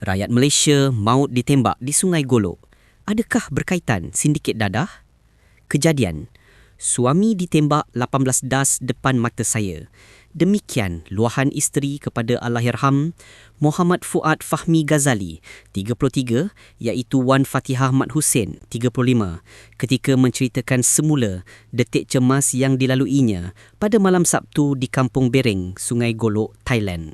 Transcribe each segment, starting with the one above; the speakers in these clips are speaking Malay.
Rakyat Malaysia maut ditembak di Sungai Golok. Adakah berkaitan sindiket dadah? Kejadian. Suami ditembak 18 das depan mata saya. Demikian luahan isteri kepada Allahyarham Muhammad Fuad Fahmi Ghazali, 33, iaitu Wan Fatihah Mat Hussein, 35, ketika menceritakan semula detik cemas yang dilaluinya pada malam Sabtu di Kampung Bereng, Sungai Golok, Thailand.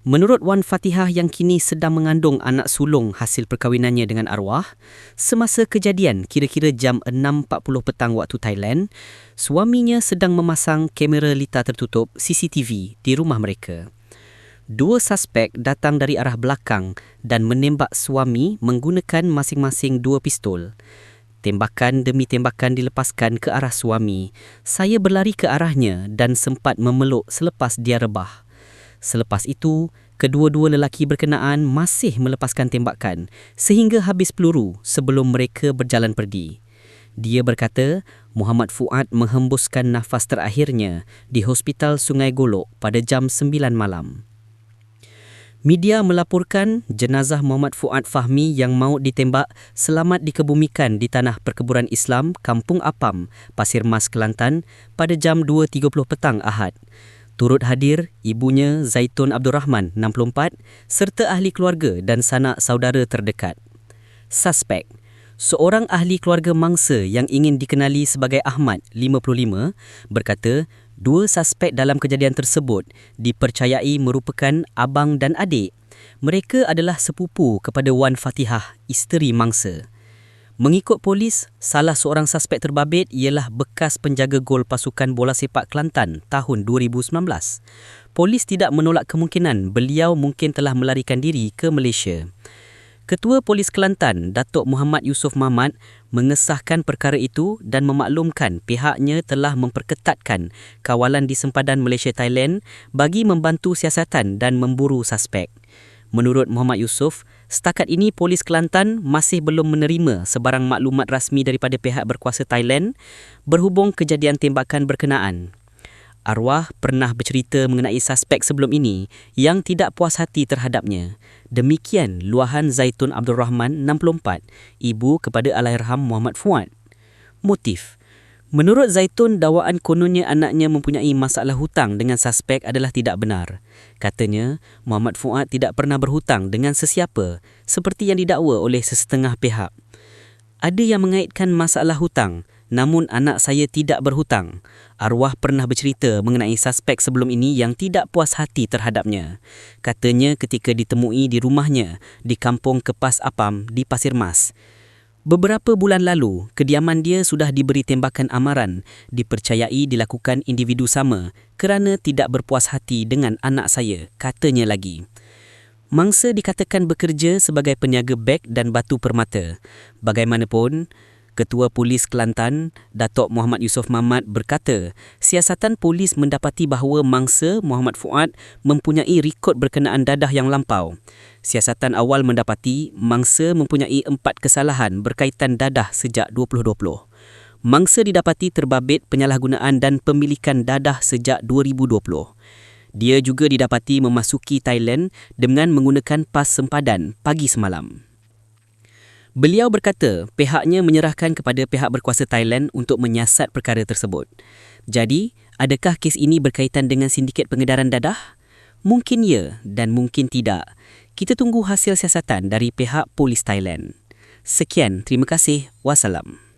Menurut Wan Fatihah yang kini sedang mengandung anak sulung hasil perkahwinannya dengan arwah, semasa kejadian kira-kira jam 6.40 petang waktu Thailand, suaminya sedang memasang kamera litar tertutup CCTV di rumah mereka. Dua suspek datang dari arah belakang dan menembak suami menggunakan masing-masing dua pistol. Tembakan demi tembakan dilepaskan ke arah suami. Saya berlari ke arahnya dan sempat memeluk selepas dia rebah. Selepas itu, kedua-dua lelaki berkenaan masih melepaskan tembakan sehingga habis peluru sebelum mereka berjalan pergi. Dia berkata, Muhammad Fuad menghembuskan nafas terakhirnya di Hospital Sungai Golok pada jam 9 malam. Media melaporkan jenazah Muhammad Fuad Fahmi yang maut ditembak selamat dikebumikan di tanah perkeburan Islam Kampung Apam, Pasir Mas, Kelantan pada jam 2.30 petang Ahad. Turut hadir ibunya Zaitun Abdul Rahman 64 serta ahli keluarga dan sanak saudara terdekat. Suspek Seorang ahli keluarga mangsa yang ingin dikenali sebagai Ahmad 55 berkata dua suspek dalam kejadian tersebut dipercayai merupakan abang dan adik. Mereka adalah sepupu kepada Wan Fatihah, isteri mangsa. Mengikut polis, salah seorang suspek terbabit ialah bekas penjaga gol pasukan bola sepak Kelantan tahun 2019. Polis tidak menolak kemungkinan beliau mungkin telah melarikan diri ke Malaysia. Ketua Polis Kelantan, Datuk Muhammad Yusof Mahmad, mengesahkan perkara itu dan memaklumkan pihaknya telah memperketatkan kawalan di sempadan Malaysia-Thailand bagi membantu siasatan dan memburu suspek. Menurut Muhammad Yusof, setakat ini polis Kelantan masih belum menerima sebarang maklumat rasmi daripada pihak berkuasa Thailand berhubung kejadian tembakan berkenaan. Arwah pernah bercerita mengenai suspek sebelum ini yang tidak puas hati terhadapnya. Demikian luahan Zaitun Abdul Rahman 64, ibu kepada Allahyarham Muhammad Fuad. Motif Menurut Zaitun, dakwaan kononnya anaknya mempunyai masalah hutang dengan suspek adalah tidak benar. Katanya, Muhammad Fuad tidak pernah berhutang dengan sesiapa seperti yang didakwa oleh sesetengah pihak. Ada yang mengaitkan masalah hutang, namun anak saya tidak berhutang. Arwah pernah bercerita mengenai suspek sebelum ini yang tidak puas hati terhadapnya. Katanya ketika ditemui di rumahnya di kampung Kepas Apam di Pasir Mas. Beberapa bulan lalu, kediaman dia sudah diberi tembakan amaran dipercayai dilakukan individu sama kerana tidak berpuas hati dengan anak saya, katanya lagi. Mangsa dikatakan bekerja sebagai peniaga beg dan batu permata. Bagaimanapun, Ketua Polis Kelantan, Datuk Muhammad Yusof Mahmad berkata, siasatan polis mendapati bahawa mangsa Muhammad Fuad mempunyai rekod berkenaan dadah yang lampau. Siasatan awal mendapati mangsa mempunyai empat kesalahan berkaitan dadah sejak 2020. Mangsa didapati terbabit penyalahgunaan dan pemilikan dadah sejak 2020. Dia juga didapati memasuki Thailand dengan menggunakan pas sempadan pagi semalam. Beliau berkata pihaknya menyerahkan kepada pihak berkuasa Thailand untuk menyiasat perkara tersebut. Jadi, adakah kes ini berkaitan dengan sindiket pengedaran dadah? Mungkin ya dan mungkin tidak. Kita tunggu hasil siasatan dari pihak polis Thailand. Sekian, terima kasih. Wassalam.